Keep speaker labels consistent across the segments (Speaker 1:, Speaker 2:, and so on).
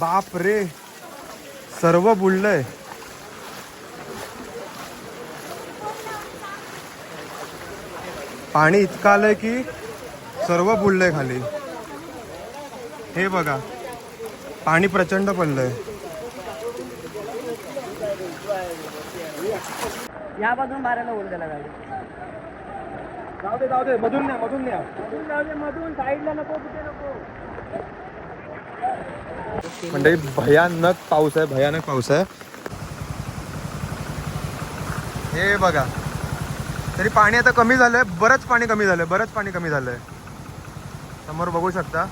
Speaker 1: बाप रे. सर्व बुडलंय. पाणी इतकं आलंय की सर्व बुडलंय खाली. हे बघा. पाणी प्रचंड पडलंय.
Speaker 2: या बाजून मारायला त्याला गाडी.
Speaker 1: जाऊ दे जाऊ दे. मधून न्या मधून न्या.
Speaker 2: मधून जाऊ दे मधून. साईडला नको कुठे नको.
Speaker 1: म्हणजे भयानक पाऊस आहे भयानक पाऊस आहे. हे बघा. तरी पाणी आता कमी झालंय बरंच पाणी कमी झालंय बरंच पाणी कमी झालंय. समोर बघू शकता.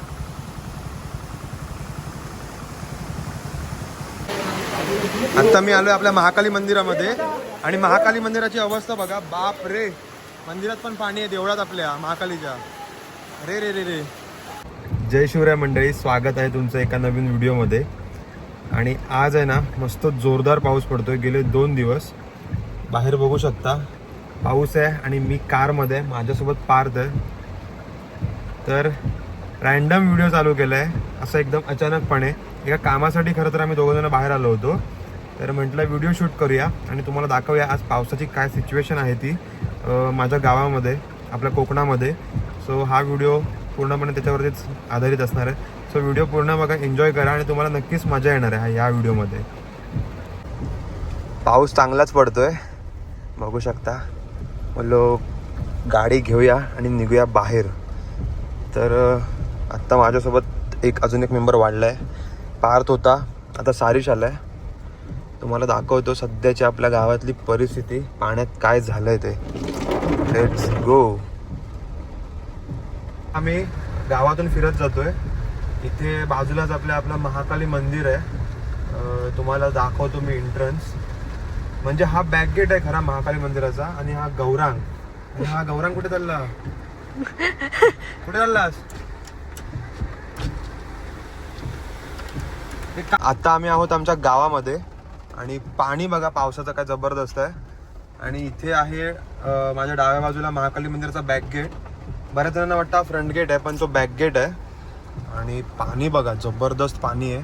Speaker 1: आता मी आलोय आपल्या महाकाली मंदिरामध्ये. आणि महाकाली मंदिराची अवस्था बघा. बाप रे. मंदिरात पण पाणी आहे देवळात आपल्या महाकालीच्या. रे रे रे रे. जय शिवराय मंडळी स्वागत आहे तुमचं एका नवीन व्हिडिओमध्ये. आणि आज आहे ना मस्त जोरदार पाऊस पडतोय गेले दोन दिवस. बाहेर बघू शकता पाऊस आहे आणि मी कारमध्ये माझ्यासोबत पार्थ आहे. तर रॅन्डम व्हिडिओ चालू केला आहे असं एकदम अचानकपणे. एका कामासाठी खरं तर आम्ही दोघंजणं बाहेर आलो होतो. तर म्हटलं व्हिडिओ शूट करूया आणि तुम्हाला दाखवूया आज पावसाची काय सिच्युएशन आहे ती माझ्या गावामध्ये आपल्या कोकणामध्ये. सो हा व्हिडिओ पूर्णपणे त्याच्यावरतीच आधारित असणार आहे. सो व्हिडिओ पूर्ण बघा एन्जॉय करा आणि तुम्हाला नक्कीच मजा येणार आहे या व्हिडिओमध्ये पाऊस चांगलाच पडतोय. बघू शकता. बोललो गाडी घेऊया आणि निघूया बाहेर. तर आत्ता माझ्यासोबत एक अजून एक मेंबर वाढला आहे पार्थ होता. आता सारिश आला आहे तुम्हाला दाखवतो सध्याची आपल्या गावातली परिस्थिती. पाण्यात काय झालंय ते. लेट्स गो आम्ही गावातून फिरत जातोय. इथे बाजूलाच आपल्या आपलं महाकाली मंदिर आहे. तुम्हाला दाखवतो मी एंट्रन्स म्हणजे हा बॅक गेट आहे खरा महाकाली मंदिराचा आणि हा गौरांग. आणि हा गौरांग कुठे चालला? कुठे चाललास? आता आम्ही आहोत आमच्या गावामध्ये आणि पाणी बघा पावसाचं काय जबरदस्त आहे. आणि इथे आहे माझ्या डाव्या बाजूला महाकाली मंदिराचा बॅक गेट बऱ्याच जणांना वाटतं हा फ्रंट गेट आहे पण तो बॅक गेट आहे. आणि पाणी बघा जबरदस्त पाणी आहे.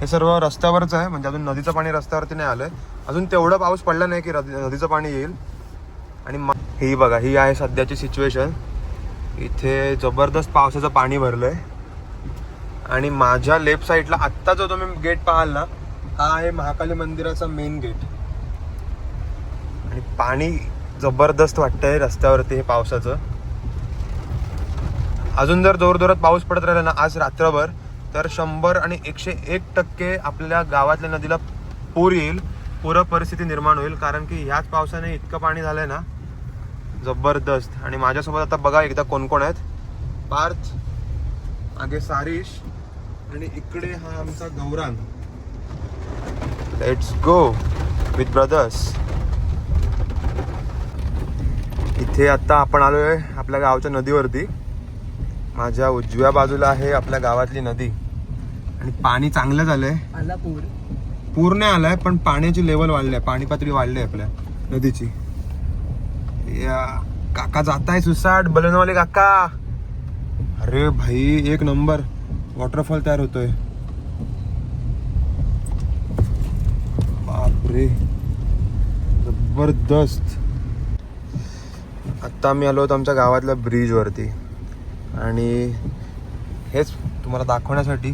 Speaker 1: हे सर्व रस्त्यावरच आहे म्हणजे अजून नदीचं पाणी रस्त्यावरती नाही आलंय. अजून तेवढं पाऊस पडला नाही की नदीचं पाणी येईल. आणि मग ही बघा ही आहे सध्याची सिच्युएशन इथे जबरदस्त पावसाचं पाणी भरलंय. आणि माझ्या लेफ्ट साईडला आत्ता जो तुम्ही गेट पाहाल ना हा आहे महाकाली मंदिराचा मेन गेट आणि पाणी जबरदस्त वाटतंय रस्त्यावरती हे पावसाचं. अजून जर जोर जोरात पाऊस पडत राहिला ना आज रात्रभर तर शंभर आणि एकशे एक टक्के आपल्या गावातल्या नदीला पूर येईल पूर परिस्थिती निर्माण होईल कारण की ह्याच पावसाने इतकं पाणी झालंय ना जबरदस्त. आणि माझ्यासोबत आता बघा एकदा कोण कोण आहेत. पार्थ मागे सारिश आणि इकडे हा आमचा Gaurang. Let's go with brothers इथे आता आपण आलोय आपल्या गावच्या नदीवरती. माझ्या उजव्या बाजूला आहे आपल्या गावातली नदी. आणि पाणी चांगलं झालंय.
Speaker 2: आला पूर
Speaker 1: पूर्ण आलाय पण पाण्याची लेवल वाढली आहे पाणी पातळी वाढली आहे आपल्या नदीची. या काका जाताय सुसाट. बलनवाले काका. अरे भाई एक नंबर. वॉटरफॉल तयार होतोय. बापरे. जबरदस्त. आत्ता आम्ही आलो होतो आमच्या गावातल्या ब्रिजवरती आणि हेच तुम्हाला दाखवण्यासाठी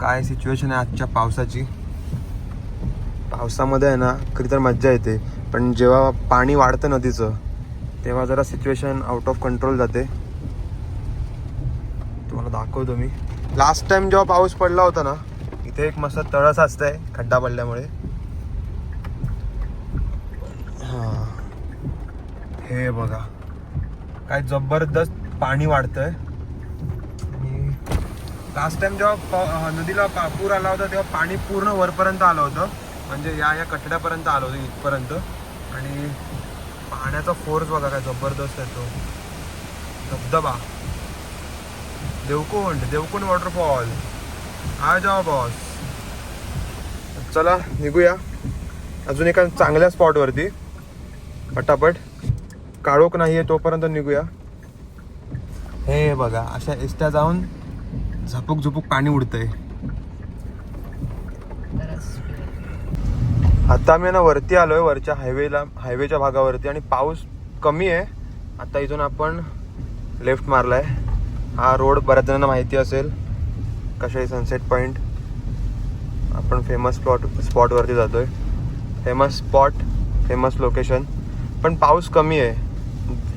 Speaker 1: काय सिच्युएशन आहे आजच्या पावसाची. पावसामध्ये आहे ना कधी तर मज्जा येते. पण जेव्हा पाणी वाढतं नदीचं तेव्हा जरा सिच्युएशन आउट ऑफ कंट्रोल जाते. तुम्हाला दाखवतो मी. लास्ट टाइम जेव्हा पाऊस पडला होता ना इथे एक मस्त तळस असतंय खड्डा पडल्यामुळे. हां. हे बघा. काय जबरदस्त पाणी वाढतंय. लास्ट टाइम जेव्हा नदीला पा- पूर आला होता तेव्हा पाणी पूर्ण वरपर्यंत आलं होतं. म्हणजे या या कठड्यापर्यंत आलं होतं इथपर्यंत. आणि पाण्याचा फोर्स बघा काय जबरदस्त आहे तो. धबधबा. देवकुंड देवकुंड वॉटरफॉल हा जाओ बॉस चला निघूया. अजून एका चांगल्या स्पॉटवरती पटापट. काळोख नाही आहे तोपर्यंत निघूया. हे बघा अशा एसट्या जाऊन झपक झुपूक पाणी उडतंय. आता आम्ही ना वरती आलोय वरच्या हायवेला हायवेच्या भागावरती आणि पाऊस कमी आहे. आता इथून आपण लेफ्ट मारलाय. हा रोड बऱ्याच जणांना माहिती असेल. कशाही सनसेट पॉईंट आपण फेमस स्पॉट स्पॉटवरती जातोय. फेमस स्पॉट फेमस लोकेशन पण पाऊस कमी आहे.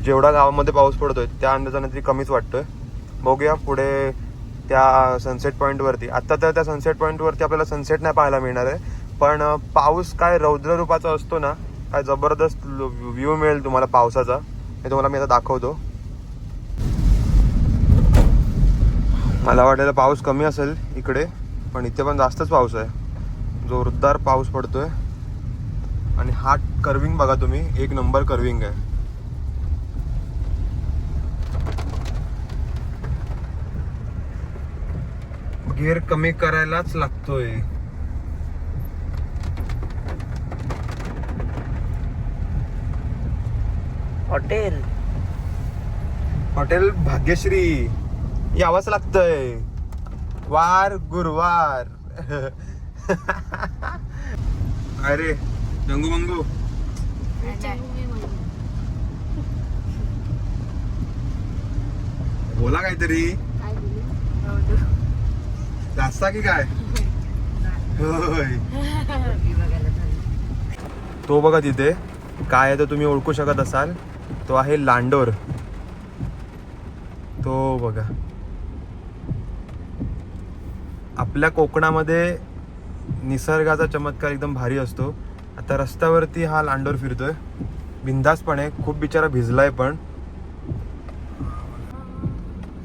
Speaker 1: जेवढा गावामध्ये पाऊस पडतोय त्या अंदाजाने तरी कमीच वाटतोय. बघूया पुढे त्या सनसेट पॉईंटवरती आत्ता तर त्या सनसेट पॉईंटवरती आपल्याला सनसेट नाही पाहायला मिळणार आहे. पण पाऊस काय रौद्र रूपाचा असतो ना काय जबरदस्त व्ह्यू मिळेल तुम्हाला पावसाचा. हे तुम्हाला मी आता दाखवतो. मला वाटलेलं पाऊस कमी असेल इकडे पण इथे पण जास्तच पाऊस आहे. जोरदार पाऊस पडतोय. आणि हा कर्विंग बघा तुम्ही एक नंबर कर्विंग आहे. गिअर कमी करायलाच लागतोय.
Speaker 2: हॉटेल.
Speaker 1: हॉटेल भाग्यश्री. यावंच लागतंय. वार गुरुवार. अरे जंगू मंगू. बोला काहीतरी. जास्त की काय? होय. तो बघा तिथे काय आहे तर तुम्ही ओळखू शकत असाल. तो आहे लांडोर. तो बघा. आपल्या कोकणामध्ये निसर्गाचा चमत्कार एकदम भारी असतो. आता रस्त्यावरती हा लांडोर फिरतोय. बिंदासपणे खूप बिचारा भिजलाय पण.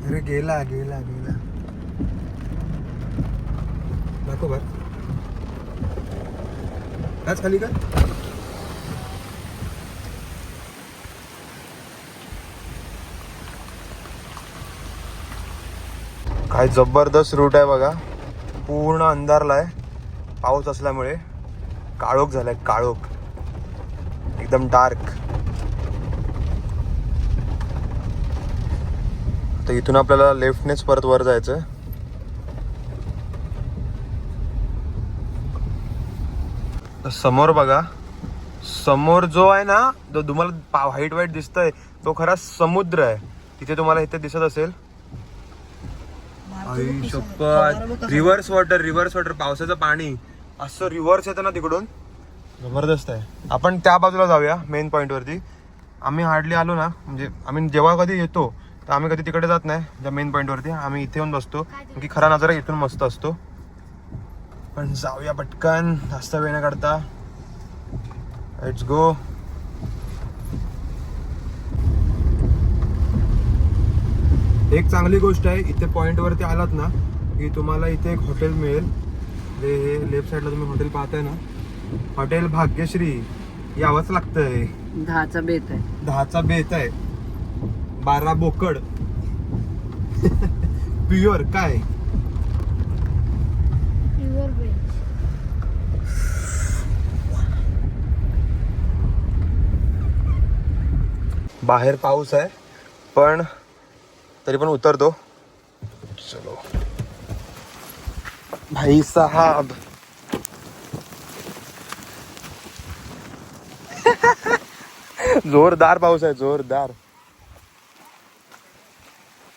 Speaker 1: अरे गेला गेला गेला. नको बर आज खाली का काय जबरदस्त रूट आहे बघा. पूर्ण अंधारला आहे. पाऊस असल्यामुळे काळोख झालाय काळोख. एकदम डार्क तर इथून आपल्याला लेफ्टनेच परत वर जायचं समोर बघा. समोर जो आहे ना जो तुम्हाला व्हाईट व्हाईट दिसतोय तो खरा समुद्र आहे. तिथे तुम्हाला इथे दिसत असेल. रिव्हर्स वॉटर रिव्हर्स वॉटर पावसाचं पाणी. असं रिव्हर्स येतं ना तिकडून? जबरदस्त आहे. आपण त्या बाजूला जाऊया मेन पॉइंट वरती. आम्ही हार्डली आलो ना म्हणजे आम्ही जेव्हा कधी येतो तर आम्ही कधी तिकडे जात नाही त्या मेन पॉइंट वरती. आम्ही इथे येऊन बसतो की खरा नजारा इथून मस्त असतो. पण जाऊया पटकन. जास्त वेळ न काढता. लेट्स गो एक चांगली गोष्ट आहे इथे पॉइंट वरती आलात ना की तुम्हाला इथे एक हॉटेल मिळेल. जे हे लेफ्ट साईडला तुम्ही हॉटेल पाहताय ना हॉटेल भाग्यश्री यावंच लागतंय.
Speaker 2: दहाचा बेत आहे.
Speaker 1: दहाचा बेत आहे. बारा बोकड. प्युअर काय? बाहेर पाऊस आहे पण तरी पण उतरतो. चलो. भाई साहब. जोरदार पाऊस आहे जोरदार.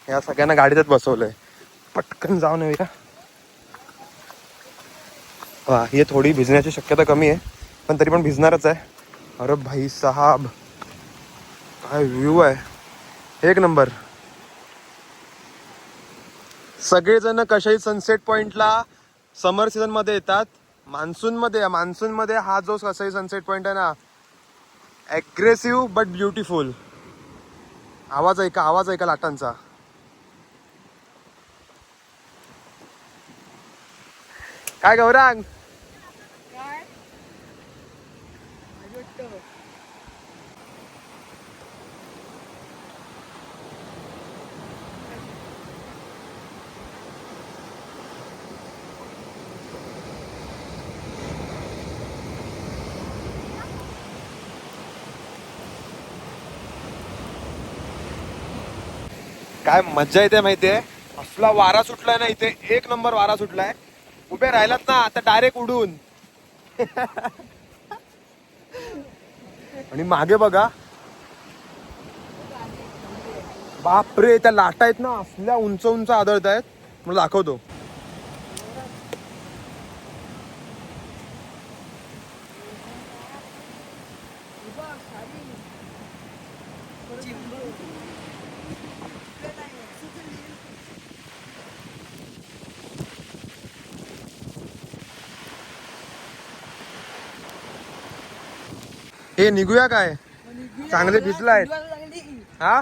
Speaker 1: या सगळ्यांना गाडीतच बसवलंय. पटकन जाऊन येऊया. हां हे थोडी भिजण्याची शक्यता कमी आहे पण तरी पण भिजणारच आहे. अरे भाई साहब काय व्ह्यू आहे. एक नंबर सगळेजण कशाही सनसेट पॉइंटला समर सीझनमध्ये येतात. मान्सूनमध्ये मान्सूनमध्ये हा जो कसाही सनसेट पॉइंट आहे ना ॲग्रेसिव्ह बट ब्युटिफुल आवाज ऐका आवाज ऐका लाटांचा. काय गौरांग? काय? मज्जा येते माहितीये? असला वारा सुटलाय ना इथे एक नंबर वारा सुटलाय. उभे राहिलात ना आता डायरेक्ट उडून. आणि मागे बघा. बापरे त्या लाटा आहेत ना असल्या उंच उंच आदळत आहेत मला दाखवतो. हे निघूया काय? चांगले भिजलाय. हा?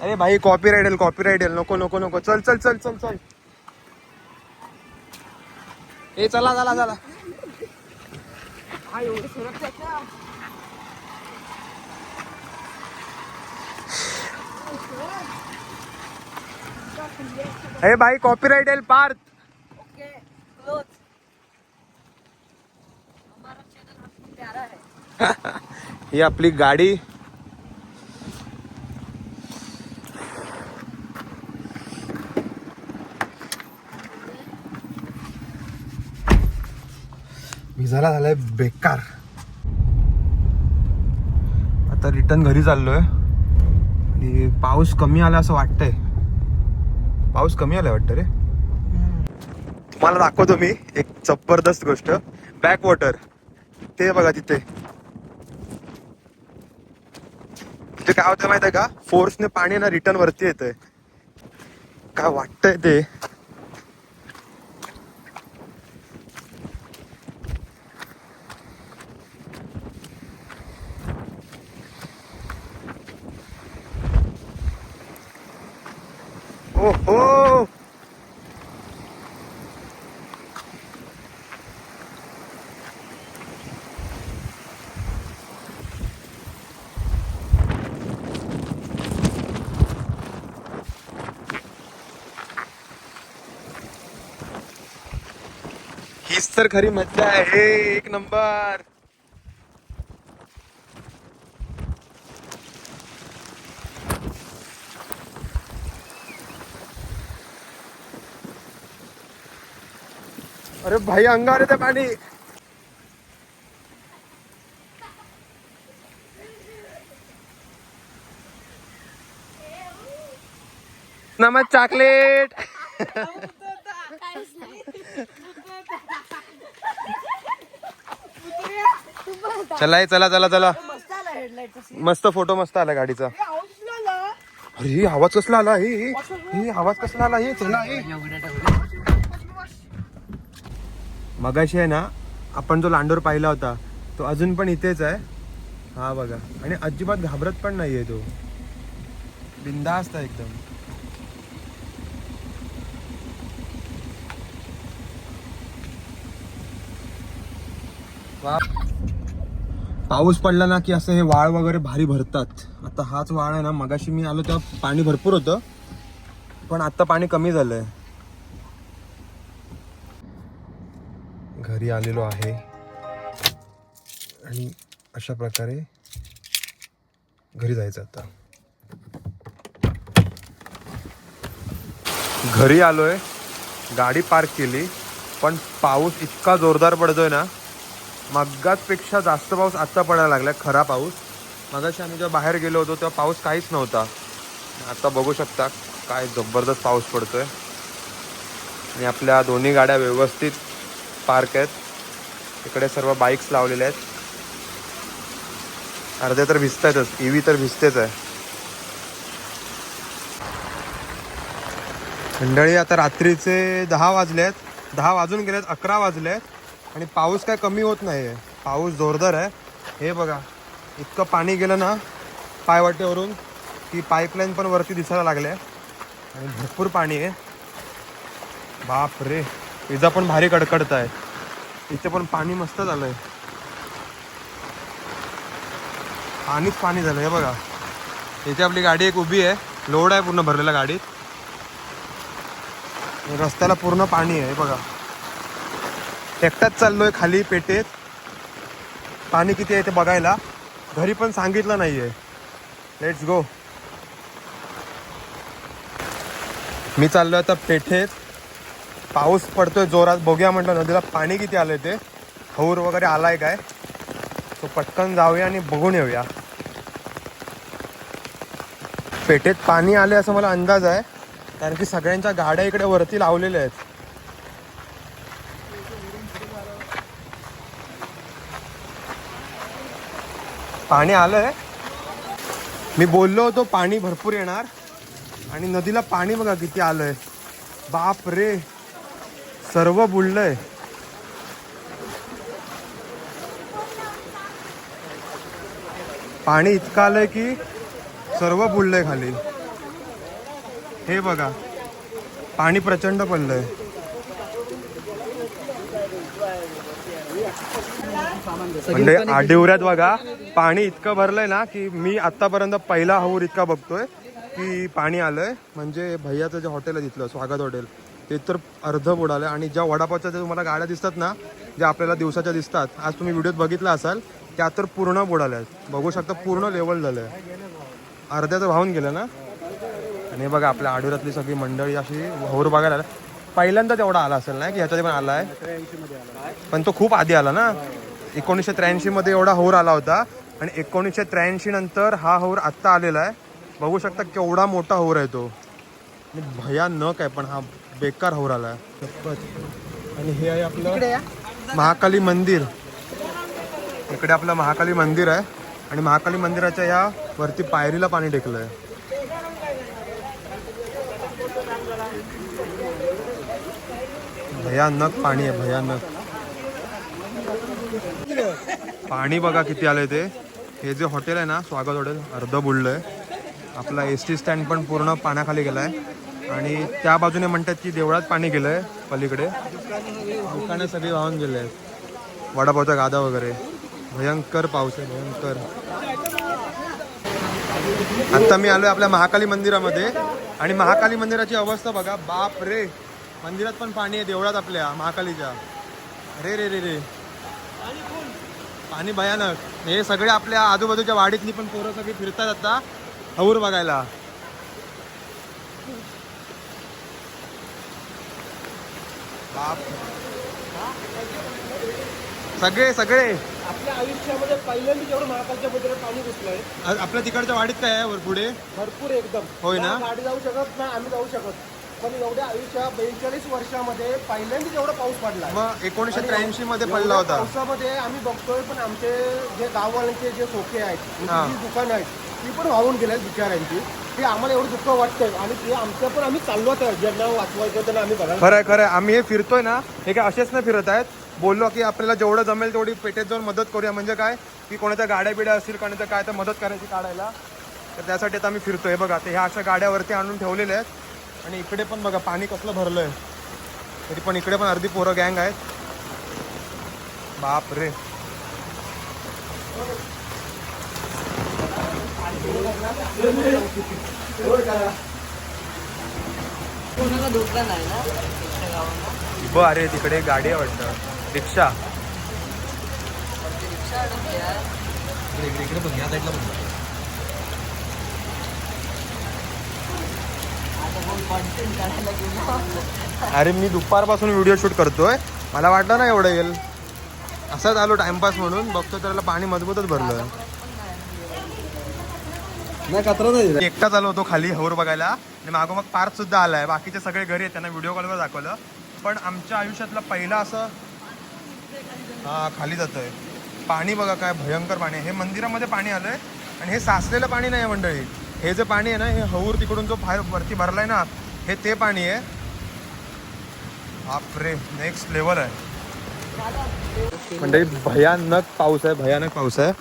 Speaker 1: अरे भाई कॉपी राईड कॉपी राईड नको नको नको. चल चल चल चल चल. ए चला चला चला. अरे भाई कॉपी राईड पार्थ ही आपली गाडी. भिजायला झालाय बेकार. आता रिटर्न घरी चाललोय. आणि पाऊस कमी आला असं वाटतंय. पाऊस कमी आलाय वाटतं रे. तुम्हाला दाखवतो मी एक जबरदस्त गोष्ट. बॅक वॉटर ते बघा तिथे. ते काय होतं माहिती आहे का फोर्सने पाणी ना रिटर्न वरती येतंय. काय वाटतंय ते ओ हो हीच तर खरी मज्जा आहे. एक नंबर. अरे भाई अंगावर येते पाणी. नमक चॉकलेट. चला हे, चला चला चला. मस्त फोटो मस्त आला गाडीचा. अरे हे आवाज कसला आला? हे हे, हे आवाज कसला आला? हे चला हे. मगाशी आहे ना आपण जो लांडोर पाहिला होता तो अजून पण इथेच आहे. हा बघा. आणि अजिबात घाबरत पण नाहीये तो. बिंदास्त आहे एकदम. वा. पाऊस पडला ना की असं हे वाळ वगैरे भारी भरतात. आता हाच वाळ आहे ना मगाशी मी आलो तेव्हा पाणी भरपूर होतं. पण आत्ता पाणी कमी झालंय. घरी आलेलो आहे. आणि अशा प्रकारे घरी जायचं आता. घरी आलोय. गाडी पार्क केली. पण पाऊस इतका जोरदार पडतोय ना मगाचपेक्षा जास्त पाऊस आत्ता पडायला लागलाय खरा पाऊस. मगाशी आम्ही जेव्हा बाहेर गेलो होतो तेव्हा पाऊस काहीच नव्हता. आता बघू शकता काय जबरदस्त पाऊस पडतो आहे आणि आपल्या दोन्ही गाड्या व्यवस्थित पार्क आहेत. इकडे सर्व बाईक्स लावलेल्या आहेत. अर्धे तर भिजत आहेतच ईव्ही तर भिजतेच आहे. मंडळी आता रात्रीचे दहा वाजले आहेत दहा वाजून गेलेत अकरा वाजले आहेत आणि पाऊस काय कमी होत नाही आहे पाऊस जोरदार आहे. हे बघा इतकं पाणी गेलं ना पायवाटेवरून की पाईपलाईन पण वरती दिसायला लागले. आणि भरपूर पाणी आहे. बाप रे इजा पण भारी कडकडत आहे इथे पण पाणी मस्त झालंय. पाणीच पाणी झालं हे बघा. इथे आपली गाडी एक उभी आहे. लोड आहे पूर्ण भरलेला गाडीत. रस्त्याला पूर्ण पाणी आहे हे बघा. एकटाच चाललोय खाली पेटेत. पाणी किती आहे ते बघायला. घरी पण सांगितलं नाही आहे लेट्स गो मी चाललोय आता पेठेत. पाऊस पडतोय जोरात. बघूया म्हटलं नदीला पाणी किती आलंय ते. हौर वगैरे आलाय काय? तो पटकन जाऊया आणि बघून येऊया. पेठेत पाणी आले असं मला अंदाज आहे. कारण की सगळ्यांच्या गाड्या इकडे वरती लावलेल्या आहेत. पाणी आलंय. मी बोललो होतो पाणी भरपूर येणार. आणि नदीला पाणी बघा किती आलंय. बाप रे. सर्व बुडलंय. पाणी इतकं आलंय की सर्व बुडलंय खाली. हे बघा. पाणी प्रचंड पडलंय. म्हणजे आडिवऱ्यात बघा पाणी इतकं भरलंय ना की मी आतापर्यंत पहिला हौर इतका बघतोय की पाणी आलंय. म्हणजे भैयाचं जे हॉटेल आहे तिथलं स्वागत हॉटेल ते तर अर्ध बुडालंय आणि ज्या वडापावच्या ज्या तुम्हाला गाड्या दिसतात ना ज्या आपल्याला दिवसाच्या दिसतात आज तुम्ही व्हिडिओत बघितला असाल त्या तर पूर्ण बुडाल्या आहेत बघू शकता पूर्ण लेवल झालंय. अर्ध्याचं वाहून गेलं ना? आणि बघा आपल्या आडुऱ्यातली सगळी मंडळी अशी हौर बघायला आल्या. पहिल्यांदाच एवढा आला असेल ना की ह्याच्यात पण आला आहे पण तो खूप आधी आला ना? एकोणीसशे त्र्याऐंशी मध्ये एवढा हौर आला होता. आणि एकोणीसशे त्र्याऐंशी नंतर हा हौर आत्ता आलेला आहे. बघू शकता केवढा मोठा हौर आहे तो. भयानक आहे पण हा बेकार हौर आला आहे. आणि हे आहे आपलं महाकाली मंदिर. इकडे आपलं महाकाली मंदिर आहे. आणि महाकाली मंदिराच्या या वरती पायरीला पाणी टेकलंय. भयानक पाणी आहे भयानक. पाणी बघा किती आलंय ते. हे जे हॉटेल आहे ना स्वागत हॉटेल अर्ध बुडलंय आपला एस टी स्टँड पण पूर्ण पाण्याखाली गेलाय. आणि त्या बाजूने म्हणतात की देवळात पाणी गेलंय पलीकडे. दुकानं सगळी वाहून गेले आहेत वडापावचा गादा वगैरे. भयंकर पाऊस आहे भयंकर. आता मी आलोय आपल्या महाकाली मंदिरामध्ये. आणि महाकाली मंदिराची अवस्था बघा बाप रे मंदिरात पण पाणी आहे देवळात आपल्या महाकालीच्या. रे रे रे रे. पाणी भयानक. हे सगळे आपल्या आजूबाजूच्या वाडीतली पण पोरं सगळी फिरतात आता. हौर बघायला. बाप. सगळे सगळे.
Speaker 3: आपल्या आयुष्यामध्ये पहिल्यांदा जेवढं महाकालच्या मंदिरात पाणी घुसलंय
Speaker 1: आपल्या तिकडच्या वाडीत काय आहे? वर पुढे?
Speaker 3: भरपूर एकदम.
Speaker 1: होय ना?
Speaker 3: ना गाडी जाऊ शकत ना आम्ही जाऊ शकत. पण एवढ्या आयुष्या बेचाळीस वर्षामध्ये पहिल्यांदा जेवढा पाऊस पडला.
Speaker 1: मग एकोणीसशे त्र्याऐंशी मध्ये पडला होता.
Speaker 3: पावसामध्ये आम्ही बघतोय पण आमचे जे गाववाल्यांचे जे खोके आहेत. जी दुकानं आहेत ती पण वाहून गेल्या बिचाऱ्यांची. ते आम्हाला एवढं दुःख वाटतंय आणि ते आमचं पण आम्ही चाललो आता ज्यांना वाचवायचं त्यांना आम्ही बघायला
Speaker 1: खरंय खरंय. आम्ही हे फिरतोय ना हे काय असेच नाही फिरत आहेत. बोललो की आपल्याला जेवढं जमेल तेवढी पेटेत जाऊन मदत करूया. म्हणजे काय? की कोणाच्या गाड्या बिड्या असतील कोणाच्या काय तर मदत करायची काढायला. तर त्यासाठी आता आम्ही फिरतोय. बघा ते ह्या अशा गाड्यावरती आणून ठेवलेल्या आहेत. आणि इकडे पण बघा पाणी कसलं भरलंय. तरी पण इकडे पण अर्धी पोरं गँग आहेत. बाप रे.
Speaker 2: कोणाला धोका नाही ना? त्या गावाला.
Speaker 1: ब अरे तिकडे गाडी आहे वाटतं. रिक्षा.
Speaker 2: रिक्षा आहे. कोण content काढायला गेलो.
Speaker 1: अरे मी दुपारपासून व्हिडिओ शूट करतोय. मला वाटलं ना एवढं येईल. असंच आलो टाइमपास म्हणून. बघतो त्याला पाणी मजबूतच भरलं.
Speaker 3: नाही कचरा नाही
Speaker 1: एकटाच आलो होतो खाली हौर बघायला. आणि मागोमाग पार्थ सुद्धा आलाय. बाकीचे सगळे घरी आहेत. त्यांना व्हिडिओ कॉलवर दाखवलं. पण आमच्या आयुष्यातला पहिला असं हा खाली जातोय. पाणी बघा काय भयंकर पाणी हे मंदिरामध्ये पाणी आलंय. आणि हे साचलेलं पाणी नाही आहे मंडळी. हे जे पाणी आहे ना हे हौर तिकडून जो बाहेर वरती भरलाय ना हे ते पाणी आहे. बापरे नेक्स्ट लेवल आहे. मंडळी भयानक पाऊस आहे भयानक पाऊस आहे.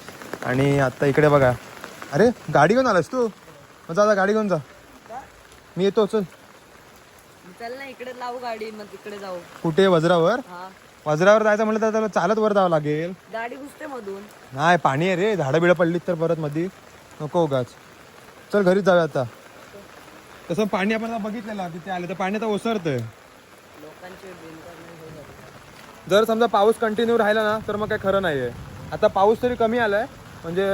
Speaker 1: आणि आता इकडे बघा. अरे गाडी घेऊन आलास तू? मग जा गाडी घेऊन जा. मी येतो चल.
Speaker 2: चल ना इकडे लावू गाडी मग तिकडे जाऊ.
Speaker 1: कुठे वज्रावर? वज्रावर जायचं म्हटलं तर त्याला चालत वर जावं लागेल.
Speaker 2: गाडी घुसते मधून.
Speaker 1: नाही पाणी आहे रे. झाडं बिडं पडलीत तर परत मधी. नको उगाच. चल घरीच जाऊया आता. तसं पाणी आपण आता बघितलेलं किती आलं तर पाणी आता ओसरतंय.
Speaker 2: हे.
Speaker 1: जर समजा पाऊस कंटिन्यू राहिला ना तर मग काय खरं नाही आहे आता पाऊस तरी कमी आलाय म्हणजे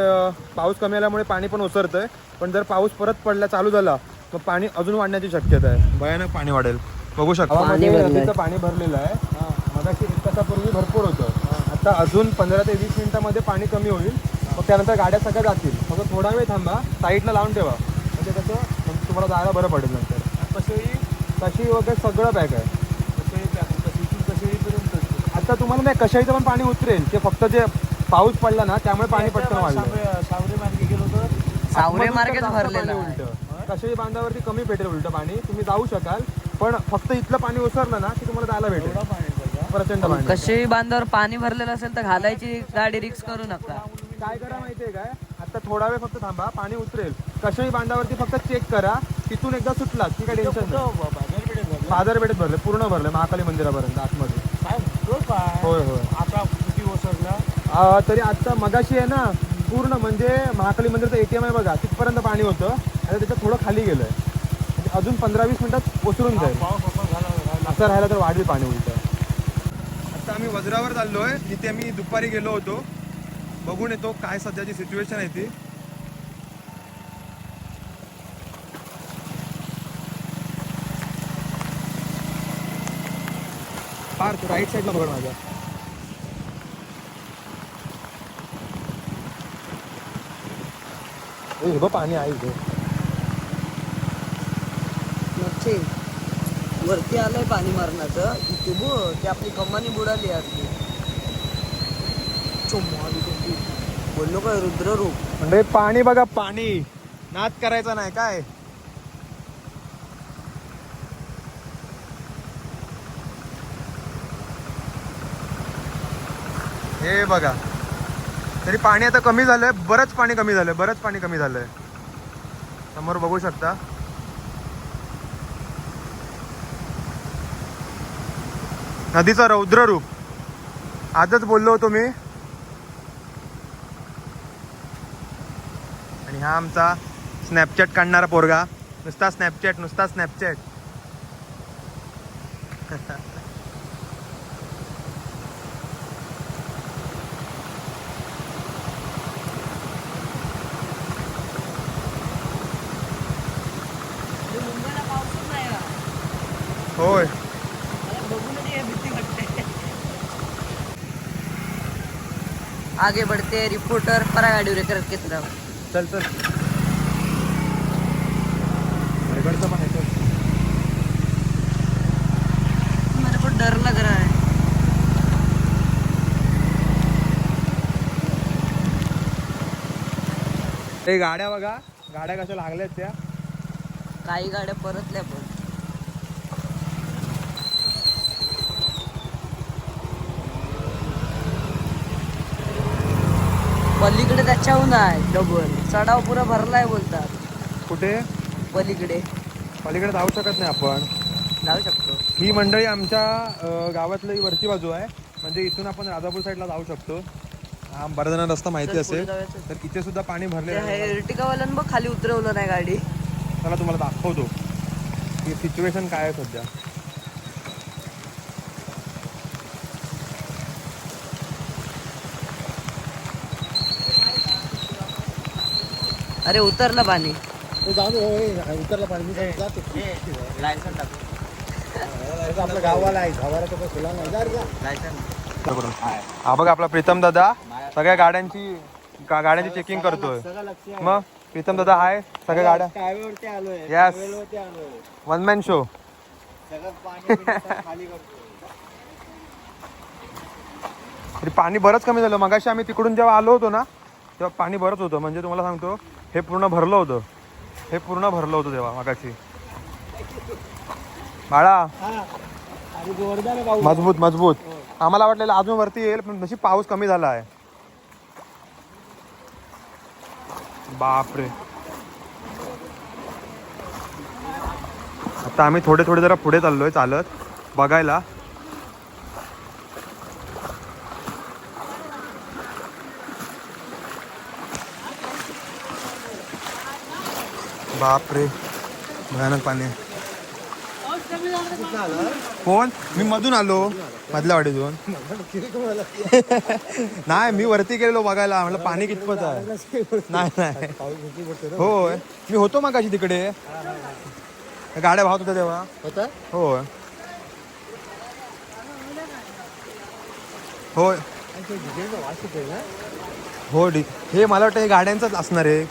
Speaker 1: पाऊस कमी आल्यामुळे पाणी पण ओसरतंय. पण जर पाऊस परत पडला चालू झाला मग पाणी अजून वाढण्याची शक्यता आहे. भयानक पाणी वाढेल. बघू शकता. नदीचं पाणी भरलेलं आहे. मगाशी एक तासापूर्वी भरपूर होतं. आता अजून पंधरा ते वीस मिनिटामध्ये पाणी कमी होईल. मग त्यानंतर गाड्या सगळ्या जातील. फक्त थोडा वेळ थांबा साईडला लावून ठेवा. म्हणजे कसं म्हणजे तुम्हाला जायला बरं पडेल नंतर. कशी कशी वगैरे सगळं बॅग आहे. आता तुम्हाला नाही कशाईचं पण पाणी उतरेल. ते फक्त जे पाऊस पडला ना त्यामुळे पाणी पटकन वाढलं.
Speaker 2: सावरे
Speaker 1: पाणी
Speaker 2: आहे.
Speaker 1: उलटं. कशाई बांधावरती कमी भेटेल उलटं पाणी. तुम्ही जाऊ शकाल. पण फक्त इथलं पाणी ओसरलं ना की तुम्हाला जायला भेटेल. प्रचंड पाणी
Speaker 2: कशी बांधावर पाणी भरलेलं असेल तर घालायची गाडी रिक्स करू नका.
Speaker 1: काय करा माहितीये काय? आता थोडा वेळ फक्त थांबा पाणी उतरेल. कशाही बांधावरती फक्त चेक करा तिथून एकदा सुटला की काय टेन्शन नाही. बाजारपेठेत भरले? पूर्ण भरले महाकाली मंदिरापर्यंत आतमध्ये. होय होय.
Speaker 3: आता किती ओसरला?
Speaker 1: आ, तरी आता मगाशी आहे ना पूर्ण म्हणजे महाकाली मंदिरचं एटीएम आहे बघा तिथपर्यंत पाणी होतं. आता त्याच्यात थोडं खाली गेलंय. म्हणजे अजून पंधरा वीस मिनिटात ओसरून जाईल. असं राहिलं तर वाढेल पाणी उलट. आता आम्ही वज्रावर चाललोय. तिथे आम्ही दुपारी गेलो होतो. बघून येतो काय सध्याची सिच्युएशन आहे ती. फार राईट साईडला बघ माझ्या. हे बघ पाणी आहे इथे.
Speaker 2: वरती आलंय पाणी मारण्याचं. इथे बो ते आपली कमानी बुडाली आहे. बोललो काय रुद्ररूप?
Speaker 1: म्हणजे पाणी बघा पाणी. नाच करायचा नाही काय? हे बघा. तरी पाणी आता कमी झालंय बरंच पाणी कमी झालंय बरंच पाणी कमी झालंय. समोर बघू शकता. नदीचं रौद्र रूप आजच बोललो होतो मी. आणि हा आमचा स्नॅपचॅट काढणारा पोरगा. नुसता स्नॅपचॅट नुसता स्नॅपचॅट. होय.
Speaker 2: हे आगे बढ़ते रिपोर्टर परा गाड़ी रे करत कितना
Speaker 1: चल चल. रायगडचं पण आहे चल.
Speaker 2: मेरे को डर लग रहा है.
Speaker 1: ते गाड्या बघा. गाड्या कशा लागल्यात त्या.
Speaker 2: काही गाड्या परतल्या पण. पलीकडे त्याच्याहून आहे डबल चढाव पुरा भरलाय बोलतात.
Speaker 1: कुठे?
Speaker 2: पलीकडे.
Speaker 1: पलीकडे जाऊ शकत नाही आपण.
Speaker 2: जाऊ शकतो.
Speaker 1: ही मंडळी आमच्या अं, गावातली वरची बाजू आहे. म्हणजे इथून आपण राजापूर साईडला जाऊ शकतो. हा बऱ्याच जणांना रस्ता माहिती असेल. तर इथे सुद्धा पाणी
Speaker 2: ते
Speaker 1: भरलेलं आहे
Speaker 2: एर्टिकावाल्यानं बघ खाली उतरवलं नाही गाडी.
Speaker 1: चला तुम्हाला दाखवतो. की सिच्युएशन काय आहे सध्या?
Speaker 2: अरे उतरलं पाणी.
Speaker 3: उतरला पाणी गावाला आहे खुला नाही.
Speaker 1: हा बघा आपला प्रीतम दादा. सगळ्या गाड्यांची गाड्यांची चेकिंग करतोय.
Speaker 3: सगळं लक्ष आहे.
Speaker 1: मग प्रीतम दादा हाय सगळ्या गाड्या
Speaker 3: आलोय
Speaker 1: वन मॅन शो
Speaker 3: सगळं पाणी बिणी सगळं खाली करतो
Speaker 1: तरी पाणी बरंच कमी झालं. मगाशी आम्ही तिकडून जेव्हा आलो होतो ना तेव्हा पाणी भरत होतं. म्हणजे तुम्हाला सांगतो हे पूर्ण भरलं होतं. हे पूर्ण भरलं होतं तेव्हा मगाशी. बाळा. मजबूत मजबूत. आम्हाला वाटलेलं अजून वरती येईल पण नशीब पाऊस कमी झाला आहे. बापरे. आता आम्ही थोडे थोडे जरा पुढे चाललोय चालत. बघायला. बापरे भयानक पाणी कोण? मी मधून आलो. मधल्या वाटेतून. नाही मी वरती गेलो बघायला. म्हटलं पाणी कितपत आहे. नाही नाही. होय. मी होतो मग कशी तिकडे. गाड्या भावत होत्या तेव्हा.
Speaker 3: हो
Speaker 1: होय. होय. हो हे मला वाटतं हे गाड्यांचंच असणार आहे.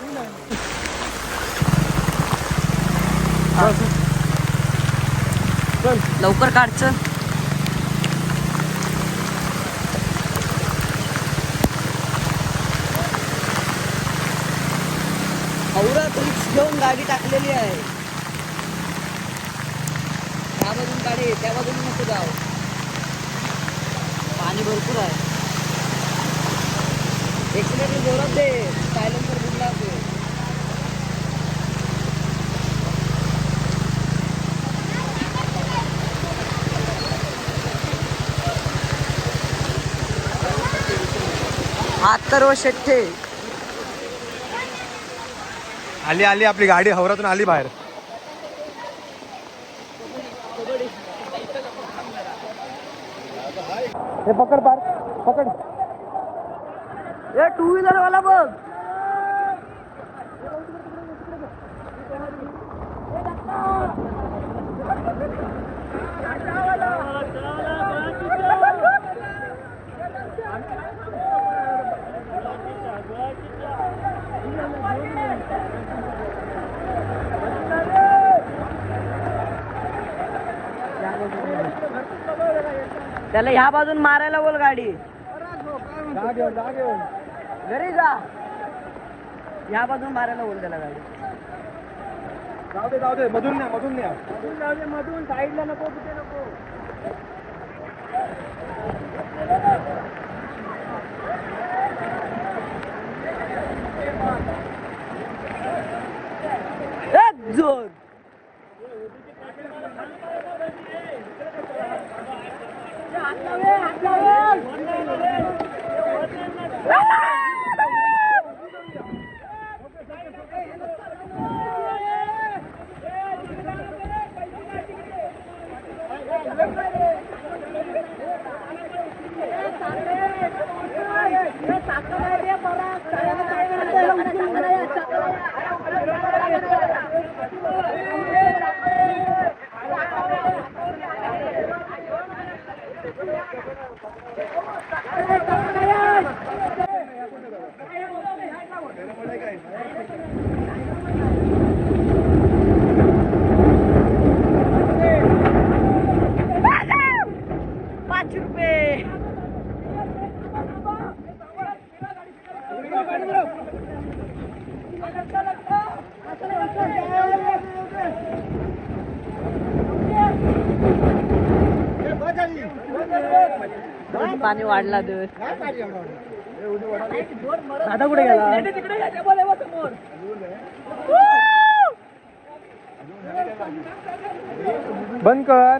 Speaker 2: लवकर काढचं औरा रिक्स घेऊन गाडी टाकलेली आहे. त्या बाजून गाडी त्या बाजून नको जाव पाणी भरपूर आहे. एक्सिडेंट जोरात दे सायलेन्सर बुडला ते अथर्व शेट्टे
Speaker 1: आली आली आपली गाडी हवरातून आली बाहेर. हे पकड पार पकड.
Speaker 2: ए टू व्हीलर वाला बघ. त्याला ह्या बाजून मारायला बोल गाडी.
Speaker 1: जा घेऊन
Speaker 2: घरी जा. ह्या बाजून मारायला बोल त्याला गाडी.
Speaker 1: जाऊ दे जाऊ दे मधून मधून
Speaker 2: मधून साईडला नको कुठे नको. हात लावेल वाढला तर दादा कुठे गेला?
Speaker 1: बंद कर.